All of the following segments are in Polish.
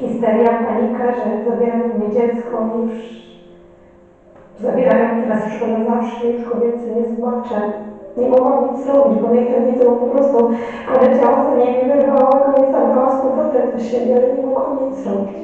histeria, panika, że zabierają mnie dziecko już zabierają teraz już go na zawsze, już więcej nie zobaczę. Nie mogłam nic zrobić, bo najchętniej to po prostu poleciała za nimi, wyrwała go i zabrała z powrotem do siebie, ale nie mogłam nic zrobić.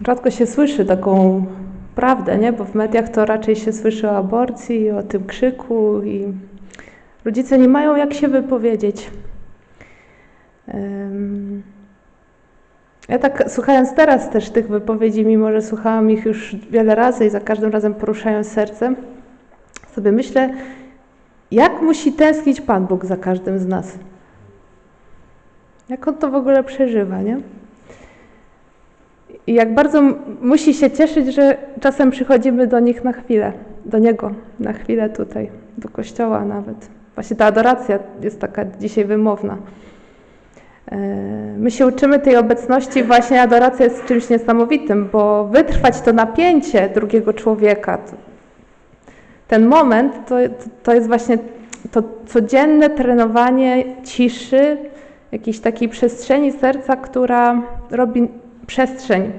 Rzadko się słyszy taką prawdę, nie? bo w mediach to raczej się słyszy o aborcji, o tym krzyku i rodzice nie mają jak się wypowiedzieć. Ja tak słuchając teraz też tych wypowiedzi, mimo że słuchałam ich już wiele razy i za każdym razem poruszają serce, sobie myślę, jak musi tęsknić Pan Bóg za każdym z nas. Jak On to w ogóle przeżywa, nie? I jak bardzo musi się cieszyć, że czasem przychodzimy do nich na chwilę, do Niego na chwilę tutaj, do kościoła nawet. Właśnie ta adoracja jest taka dzisiaj wymowna. E, My się uczymy tej obecności, właśnie adoracja jest czymś niesamowitym, bo wytrwać to napięcie drugiego człowieka, ten moment, to, to jest właśnie to codzienne trenowanie ciszy, jakiejś takiej przestrzeni serca, która robi przestrzeń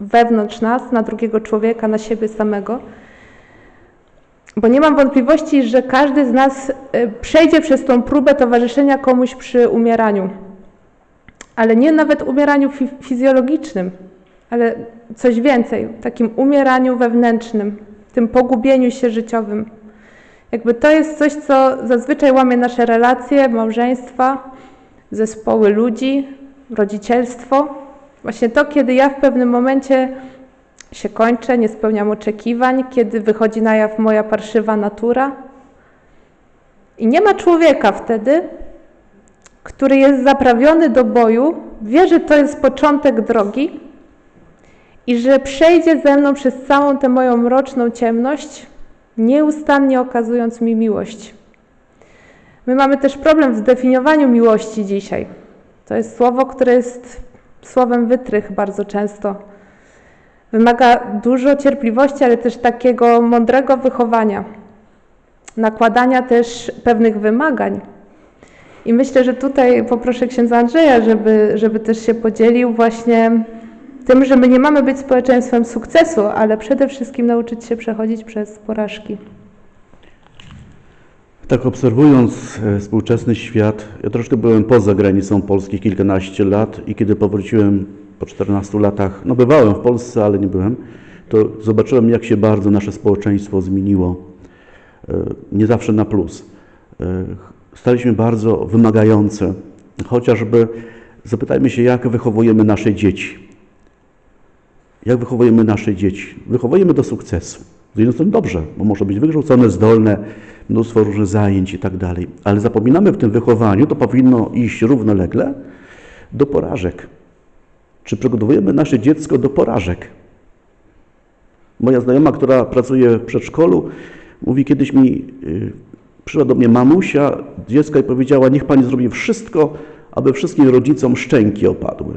wewnątrz nas, na drugiego człowieka, na siebie samego. Bo nie mam wątpliwości, że każdy z nas y, przejdzie przez tą próbę towarzyszenia komuś przy umieraniu. Ale nie nawet umieraniu fi- fizjologicznym, ale coś więcej, takim umieraniu wewnętrznym, tym pogubieniu się życiowym. Jakby to jest coś, co zazwyczaj łamie nasze relacje, małżeństwa, zespoły ludzi, rodzicielstwo. Właśnie to, kiedy ja w pewnym momencie się kończę, nie spełniam oczekiwań, kiedy wychodzi na jaw moja parszywa natura. I nie ma człowieka wtedy, który jest zaprawiony do boju, wie, że to jest początek drogi i że przejdzie ze mną przez całą tę moją mroczną ciemność, nieustannie okazując mi miłość. My mamy też problem w zdefiniowaniu miłości dzisiaj. To jest słowo, które jest słowem wytrych bardzo często. Wymaga dużo cierpliwości, ale też takiego mądrego wychowania, nakładania też pewnych wymagań. I myślę, że tutaj poproszę księdza Andrzeja, żeby, żeby też się podzielił właśnie tym, że my nie mamy być społeczeństwem sukcesu, ale przede wszystkim nauczyć się przechodzić przez porażki. Tak obserwując e, współczesny świat, ja troszkę byłem poza granicą Polski kilkanaście lat i kiedy powróciłem po 14 latach, no bywałem w Polsce, ale nie byłem, to zobaczyłem jak się bardzo nasze społeczeństwo zmieniło. E, Nie zawsze na plus. E, Staliśmy bardzo wymagające. Chociażby zapytajmy się, jak wychowujemy nasze dzieci. Jak wychowujemy nasze dzieci? Wychowujemy do sukcesu. Z jednej strony dobrze, bo może być wykształcone, zdolne, mnóstwo różnych zajęć i tak dalej. Ale zapominamy w tym wychowaniu, to powinno iść równolegle do porażek. Czy przygotowujemy nasze dziecko do porażek? Moja znajoma, która pracuje w przedszkolu, mówi kiedyś mi, y, przyszła do mnie mamusia dziecka i powiedziała, niech pani zrobi wszystko, aby wszystkim rodzicom szczęki opadły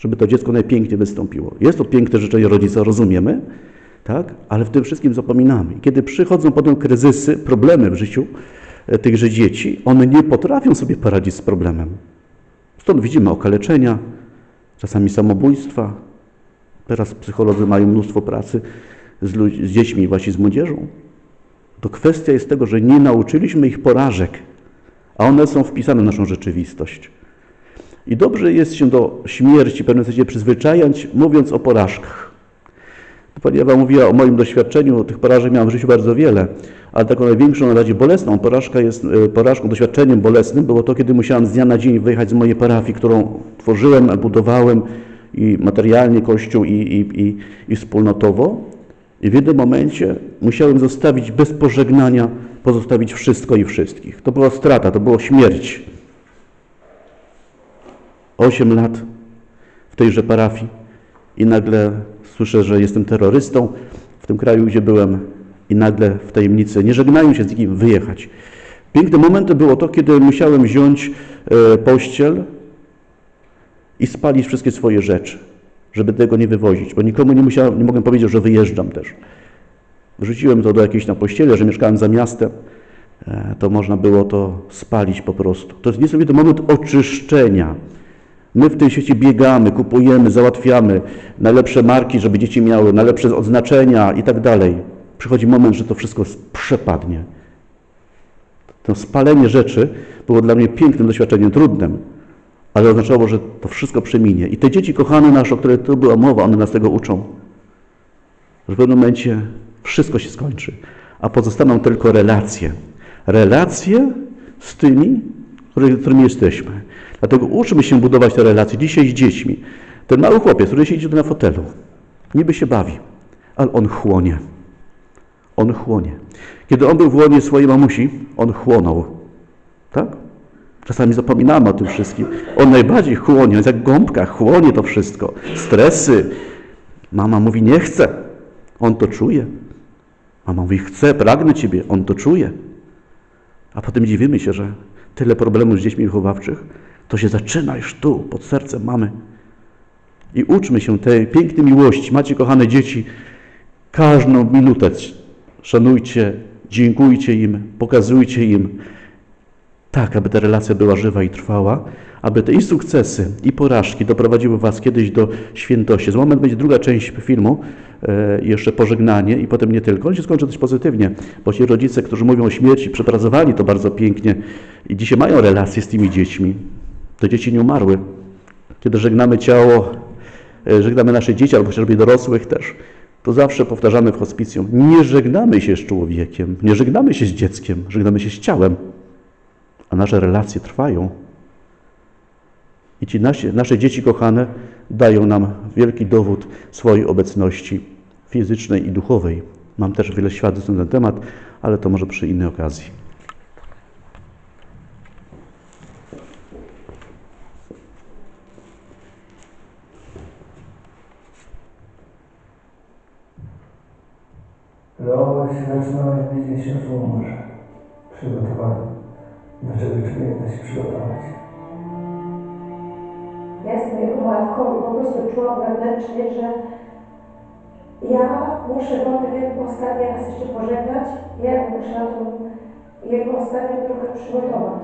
żeby to dziecko najpiękniej wystąpiło. Jest to piękne życzenie rodzica, rozumiemy, tak? ale w tym wszystkim zapominamy. I Kiedy przychodzą potem kryzysy, problemy w życiu e, tychże dzieci, one nie potrafią sobie poradzić z problemem. Stąd widzimy okaleczenia, czasami samobójstwa. Teraz psycholodzy mają mnóstwo pracy z, ludź- z dziećmi, właśnie z młodzieżą. To kwestia jest tego, że nie nauczyliśmy ich porażek, a one są wpisane w naszą rzeczywistość. I dobrze jest się do śmierci w pewnym sensie przyzwyczajać, mówiąc o porażkach. Pani Ewa mówiła o moim doświadczeniu, tych porażek miałem w życiu bardzo wiele, ale taką największą, najbardziej bolesną porażka jest, e, porażką, doświadczeniem bolesnym było to, kiedy musiałem z dnia na dzień wyjechać z mojej parafii, którą tworzyłem, budowałem i materialnie Kościół i, i, i, i wspólnotowo. I w jednym momencie musiałem zostawić bez pożegnania, pozostawić wszystko i wszystkich. To była strata, to była śmierć. 8 lat w tejże parafii i nagle słyszę, że jestem terrorystą w tym kraju, gdzie byłem i nagle w tajemnicy, nie żegnając się z nikim, wyjechać. Pięknym momentem było to, kiedy musiałem wziąć e, pościel i spalić wszystkie swoje rzeczy. żeby tego nie wywozić, bo nikomu nie, musiałem, nie mogłem powiedzieć, że wyjeżdżam też. Wrzuciłem to do jakiejś na pościele, że mieszkałem za miastem, e, to można było to spalić po prostu. To jest niesamowity moment oczyszczenia. My w tej sieci biegamy, kupujemy, załatwiamy najlepsze marki, żeby dzieci miały, najlepsze odznaczenia i tak dalej. Przychodzi moment, że to wszystko przepadnie. To spalenie rzeczy było dla mnie pięknym doświadczeniem, trudnym, ale oznaczało, że to wszystko przeminie. I te dzieci kochane nasze, o których tu była mowa, one nas tego uczą. Że w pewnym momencie wszystko się skończy, a pozostaną tylko relacje. Relacje z tymi, który- którymi jesteśmy. Dlatego uczmy się budować te relacje dzisiaj z dziećmi. Ten mały chłopiec, który siedzi tu na fotelu, niby się bawi, ale on chłonie. On chłonie. Kiedy on był w łonie swojej mamusi, on chłonął. Tak? Czasami zapominamy o tym wszystkim. On najbardziej chłonie, on jest jak gąbka, chłonie to wszystko. Stresy. Mama mówi, nie chcę. On to czuje. Mama mówi, chcę, pragnę Ciebie. On to czuje. A potem dziwimy się, że tyle problemów z dziećmi wychowawczych, to się zaczyna już tu, pod sercem mamy. I uczmy się tej pięknej miłości. Macie, kochane dzieci, każdą minutę szanujcie, dziękujcie im, pokazujcie im, tak, aby ta relacja była żywa i trwała, aby te i sukcesy, i porażki doprowadziły Was kiedyś do świętości. Za moment będzie druga część filmu, e, jeszcze pożegnanie i potem nie tylko. On się skończy dość pozytywnie, bo ci rodzice, którzy mówią o śmierci, przepracowali to bardzo pięknie i dzisiaj mają relacje z tymi dziećmi. Te dzieci nie umarły. Kiedy żegnamy ciało, e, żegnamy nasze dzieci, albo chociażby dorosłych też, to zawsze powtarzamy w hospicjum, nie żegnamy się z człowiekiem, nie żegnamy się z dzieckiem, żegnamy się z ciałem a nasze relacje trwają. I ci nasi, nasze dzieci kochane dają nam wielki dowód swojej obecności fizycznej i duchowej. Mam też wiele świadectw na ten temat, ale to może przy innej okazji. Się zaczynałeś być miesiącu umrze. Przygotowany. Do czego człowiek się przygotować? Ja jestem jego matką i po prostu czułam wewnętrznie, że ja muszę go na jego ostatni raz jeszcze pożegnać, ja muszę na tą jego ostatnią drogę przygotować.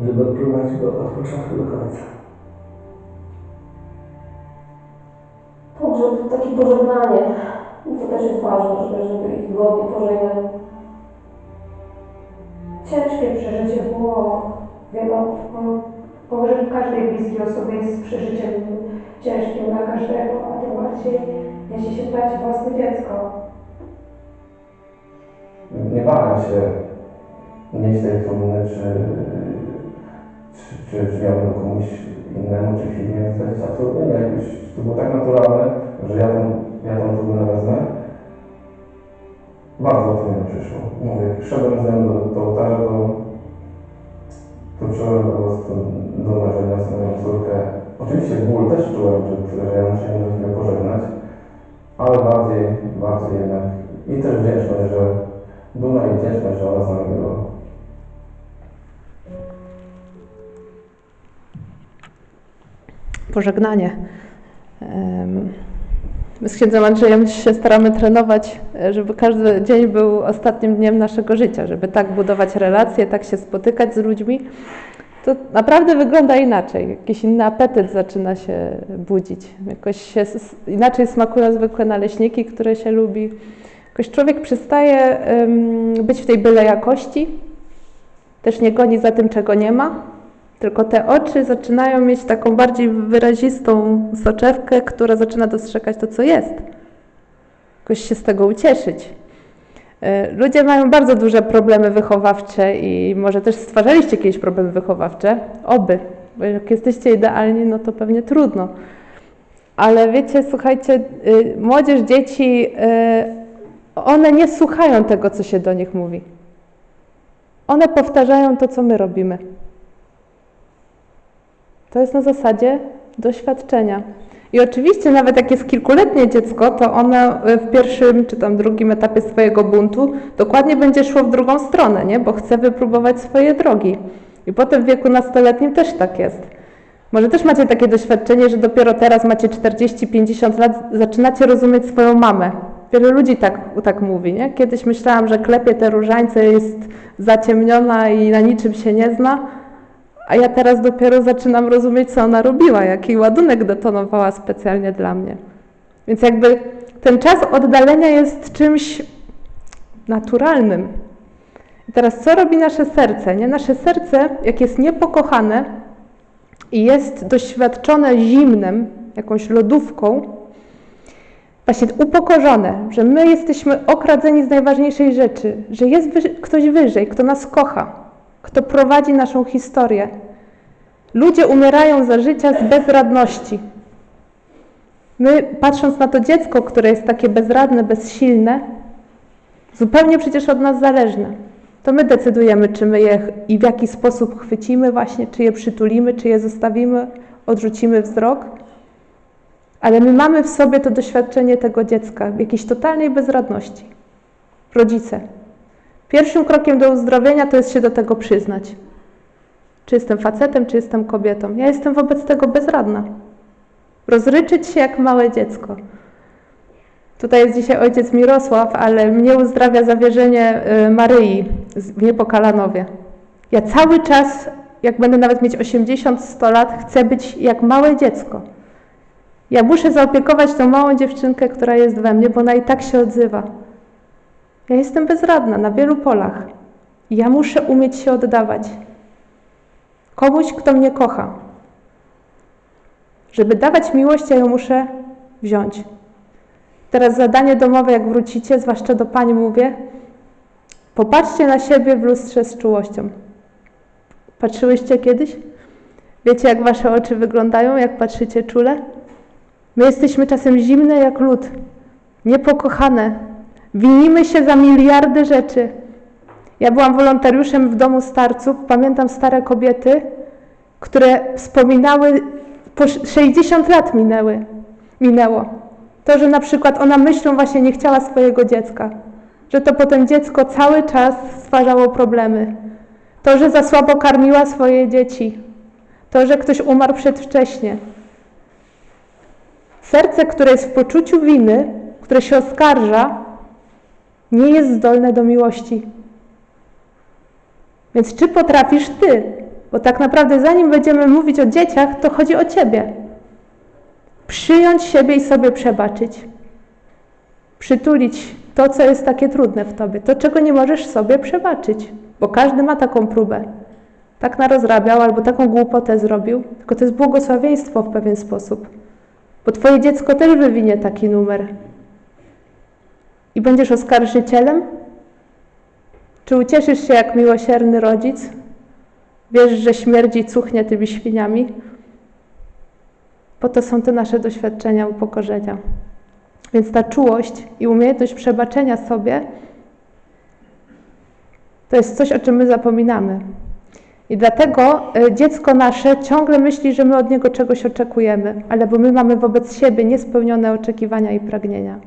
Żeby odprowadzić go od początku do końca. Pogrzeb, takie pożegnanie, to też jest ważne, żeby, żeby ich godnie pożegnać. Ciężkie przeżycie było, wiadomo, pogrzeb każdej bliskiej osoby jest przeżyciem ciężkim dla każdego, a tym bardziej jeśli się traci własne dziecko. nie bałem się nieść tej trumny, czy, czy, czy, czy miałbym komuś innemu, czy wsadzić. Absolutnie nie. Jakoś to było tak naturalne, że ja tą, ja tą trumnę wezmę. Bardzo to mi przyszło. Mówię, szedłem z nią do, do ołtarza, to, to czułem po prostu dumę, że niosę moją córkę. Oczywiście ból też czułem, że, że ja muszę ją do pożegnać, ale bardziej, bardziej jednak i też wdzięczność, że Duma i wdzięczność, że ona z nami była. pożegnanie. Em, My z księdzem Andrzejem się staramy trenować, e, żeby każdy dzień był ostatnim dniem naszego życia, żeby tak budować relacje, tak się spotykać z ludźmi. To naprawdę wygląda inaczej. Jakiś inny apetyt zaczyna się budzić. Jakoś się inaczej smakują zwykłe naleśniki, które się lubi. Jakoś człowiek przestaje być w tej byle jakości, też nie goni za tym, czego nie ma, tylko te oczy zaczynają mieć taką bardziej wyrazistą soczewkę, która zaczyna dostrzegać to, co jest. Jakoś się z tego ucieszyć. E, Ludzie mają bardzo duże problemy wychowawcze i może też stwarzaliście jakieś problemy wychowawcze. Oby, bo jak jesteście idealni, no to pewnie trudno. Ale wiecie, słuchajcie, y, młodzież, dzieci, y, one nie słuchają tego, co się do nich mówi. One powtarzają to, co my robimy. To jest na zasadzie doświadczenia. I oczywiście nawet jak jest kilkuletnie dziecko, to ono w pierwszym czy tam drugim etapie swojego buntu dokładnie będzie szło w drugą stronę, nie? bo chce wypróbować swoje drogi. I potem w wieku nastoletnim też tak jest. Może też macie takie doświadczenie, że dopiero teraz macie 40-50 lat, zaczynacie rozumieć swoją mamę. Wiele ludzi tak, tak mówi, nie? Kiedyś myślałam, że klepie te różańce, jest zaciemniona i na niczym się nie zna, a ja teraz dopiero zaczynam rozumieć, co ona robiła, jaki ładunek detonowała specjalnie dla mnie. Więc jakby ten czas oddalenia jest czymś naturalnym. I teraz co robi nasze serce? Nie? Nasze serce, jak jest niepokochane i jest doświadczone zimnem, jakąś lodówką, właśnie upokorzone, że my jesteśmy okradzeni z najważniejszej rzeczy, że jest wyż- ktoś wyżej, kto nas kocha, kto prowadzi naszą historię. Ludzie umierają za życia z bezradności. My, patrząc na to dziecko, które jest takie bezradne, bezsilne, zupełnie przecież od nas zależne, to my decydujemy, czy my je i w jaki sposób chwycimy właśnie, czy je przytulimy, czy je zostawimy, odrzucimy wzrok. Ale my mamy w sobie to doświadczenie tego dziecka, jakiejś totalnej bezradności. Rodzice. Pierwszym krokiem do uzdrowienia to jest się do tego przyznać. Czy jestem facetem, czy jestem kobietą. Ja jestem wobec tego bezradna. Rozryczyć się jak małe dziecko. Tutaj jest dzisiaj ojciec Mirosław, ale mnie uzdrawia zawierzenie y, Maryi w Niepokalanowie. Ja cały czas, jak będę nawet mieć 80-100 lat, chcę być jak małe dziecko. Ja muszę zaopiekować tą małą dziewczynkę, która jest we mnie, bo ona i tak się odzywa. Ja jestem bezradna na wielu polach. Ja muszę umieć się oddawać. Komuś, kto mnie kocha. Żeby dawać miłość, ja ją muszę wziąć. Teraz zadanie domowe, jak wrócicie, zwłaszcza do pań mówię, popatrzcie na siebie w lustrze z czułością. Patrzyłyście kiedyś? Wiecie, jak wasze oczy wyglądają, jak patrzycie czule? My jesteśmy czasem zimne jak lód, niepokochane. Winimy się za miliardy rzeczy. Ja byłam wolontariuszem w domu starców. Pamiętam stare kobiety, które wspominały, po 60 lat minęły, minęło. To, że na przykład ona myślą właśnie nie chciała swojego dziecka, że to potem dziecko cały czas stwarzało problemy. To, że za słabo karmiła swoje dzieci. To, że ktoś umarł przedwcześnie. Serce, które jest w poczuciu winy, które się oskarża, nie jest zdolne do miłości. Więc czy potrafisz ty? Bo tak naprawdę, zanim będziemy mówić o dzieciach, to chodzi o ciebie. Przyjąć siebie i sobie przebaczyć. Przytulić to, co jest takie trudne w tobie, to, czego nie możesz sobie przebaczyć, bo każdy ma taką próbę. Tak narozrabiał albo taką głupotę zrobił, tylko to jest błogosławieństwo w pewien sposób. Bo twoje dziecko też wywinie taki numer. I będziesz oskarżycielem? Czy ucieszysz się jak miłosierny rodzic? Wiesz, że śmierdzi cuchnie tymi świniami? Bo to są te nasze doświadczenia upokorzenia. Więc ta czułość i umiejętność przebaczenia sobie to jest coś, o czym my zapominamy. I dlatego y, dziecko nasze ciągle myśli, że my od niego czegoś oczekujemy, ale bo my mamy wobec siebie niespełnione oczekiwania i pragnienia.